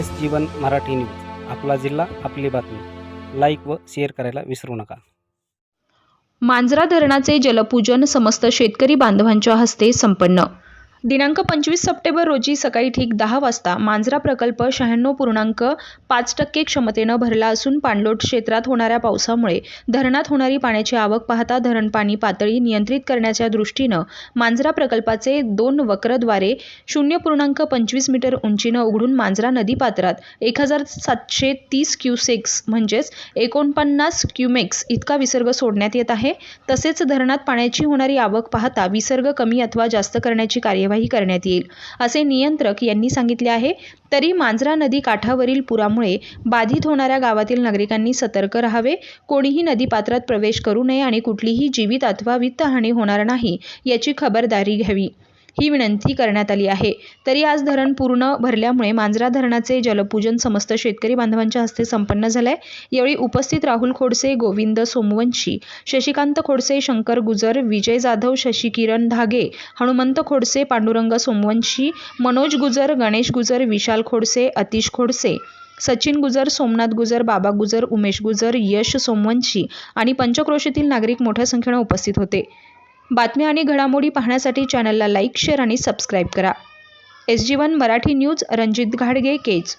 जीवन Marathi news. आपला जिल्हा आपली बातमी. लाईक व शेअर करायला विसरू नका. मांजरा धरणाचे जलपूजन समस्त शेतकरी बांधवांच्या हस्ते संपन्न. दिनांक पंचवीस सप्टेंबर रोजी सकाळी ठीक दहा वाजता मांजरा प्रकल्प शहाण्णव पूर्णांक पाच टक्के क्षमतेनं भरला असून पाणलोट क्षेत्रात होणाऱ्या पावसामुळे धरणात होणारी पाण्याची आवक पाहता धरण पाणी पातळी नियंत्रित करण्याच्या दृष्टीनं मांजरा प्रकल्पाचे दोन वक्रद्वारे शून्य पूर्णांक पंचवीस मीटर उंचीनं उघडून मांजरा नदीपात्रात एक हजार सातशे तीस क्युसेक्स म्हणजेच एकोणपन्नास क्युमेक्स इतका विसर्ग सोडण्यात येत आहे. तसेच धरणात पाण्याची होणारी आवक पाहता विसर्ग कमी अथवा जास्त करण्याची कार्यवाही करण्यात येईल. असे नियंत्रक यांनी सांगितले आहे. तरी मांजरा नदी काठावरील पुरामुळे बाधित होणाऱ्या गावातील नागरिकांनी सतर्क राहावे. कोणीही नदीपात्रात प्रवेश करू नये आणि कुठलीही जीवित अथवा वित्तहानी होणार नाही याची खबरदारी घ्यावी. ही विनंती करण्यात आली आहे. तरी आज धरण पूर्ण भरल्यामुळे मांजरा धरणाचे जलपूजन समस्त शेतकरी बांधवांच्या हस्ते संपन्न झालंय. यावेळी उपस्थित राहुल खोडसे गोविंद सोमवंशी शशिकांत खोडसे शंकर गुजर विजय जाधव शशिकिरण धागे हनुमंत खोडसे पांडुरंग सोमवंशी मनोज गुजर गणेश गुजर विशाल खोडसे अतिश खोडसे सचिन गुजर सोमनाथ गुजर बाबा गुजर उमेश गुजर यश सोमवंशी आणि पंचक्रोशीतील नागरिक मोठ्या संख्येनं उपस्थित होते. बातम्या आणि घडामोडी पाहण्यासाठी चॅनलला लाईक शेअर आणि सबस्क्राईब करा. S G one Marathi news Ranjit घाडगे केज.